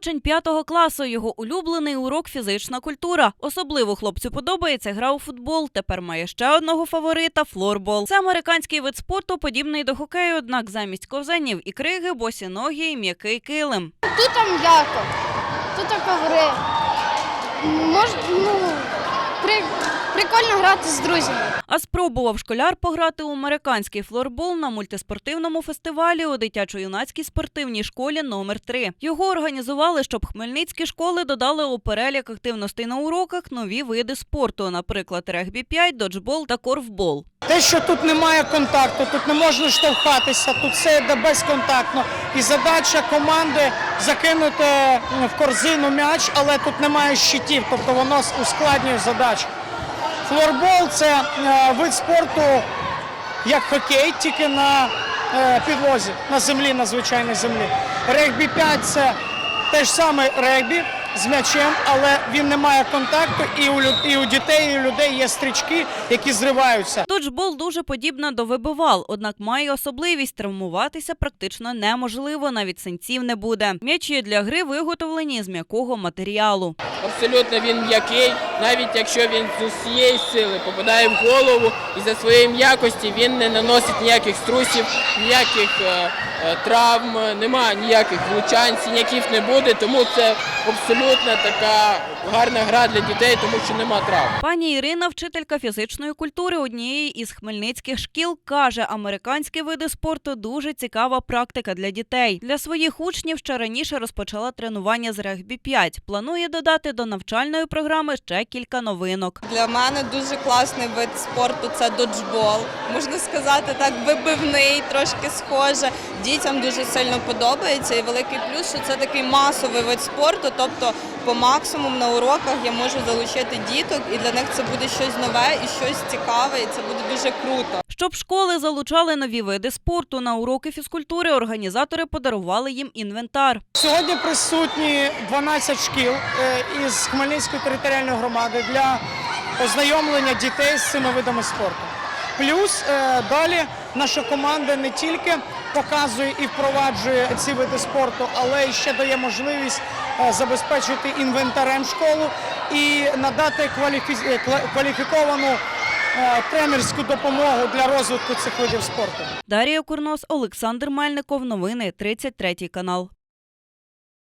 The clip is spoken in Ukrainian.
учень п'ятого класу. Його улюблений урок фізична культура. Особливо хлопцю подобається гра у футбол. Тепер має ще одного фаворита флорбол. Це американський вид спорту, подібний до хокею, однак замість ковзанів і криги, босі ноги і м'який килим. Тут м'яко, тут коври. Мож, ну, при, прикольно грати з друзями. А спробував школяр пограти у американський флорбол на мультиспортивному фестивалі у дитячо-юнацькій спортивній школі номер 3 Його організували, щоб хмельницькі школи додали у перелік активностей на уроках нові види спорту, наприклад, регбі 5, доджбол та корфбол. Те, що тут немає контакту, тут не можна штовхатися, тут все йде безконтактно. І задача команди закинути в корзину м'яч, але тут немає щитів, тобто воно ускладнює задачу. Флорбол це е, вид спорту як хокей, тільки на е, підлозі, на землі, на звичайній землі. Регбі 5 це те ж саме регбі з м'ячем, але він не має контакту, і у, лю- і у дітей, і у людей є стрічки, які зриваються. Доджбол дуже подібна до вибивал, однак має особливість травмуватися практично неможливо, навіть синців не буде. М'ячі для гри виготовлені з м'якого матеріалу. Абсолютно він м'який, навіть якщо він з усієї сили попадає в голову і за своєї м'якості він не наносить ніяких струсів, ніяких е, травм, немає ніяких влучань, синяків не буде, тому це абсолютно така гарна гра для дітей, тому що нема травм. Пані Ірина, вчителька фізичної культури однієї із хмельницьких шкіл, каже, американські види спорту дуже цікава практика для дітей. Для своїх учнів ще раніше розпочала тренування з регбі 5 Планує додати до навчальної програми ще кілька новинок. Для мене дуже класний вид спорту це доджбол. Можна сказати, так вибивний, трошки схоже. Дітям дуже сильно подобається. І великий плюс, що це такий масовий вид спорту. Тобто, по максимуму на уроках я можу залучити діток, і для них це буде щось нове і щось цікаве, і це буде дуже круто. Щоб школи залучали нові види спорту на уроки фізкультури, організатори подарували їм інвентар. Сьогодні присутні 12 шкіл е, із Хмельницької територіальної громади для ознайомлення дітей з цими видами спорту. Плюс е, далі наша команда не тільки показує і впроваджує ці види спорту, але й ще дає можливість е, забезпечити інвентарем школу і надати кваліфі- е, кваліфіковану тренерську допомогу для розвитку цих видів спорту. Дарія Курнос, Олександр Мельников. Новини 33 канал.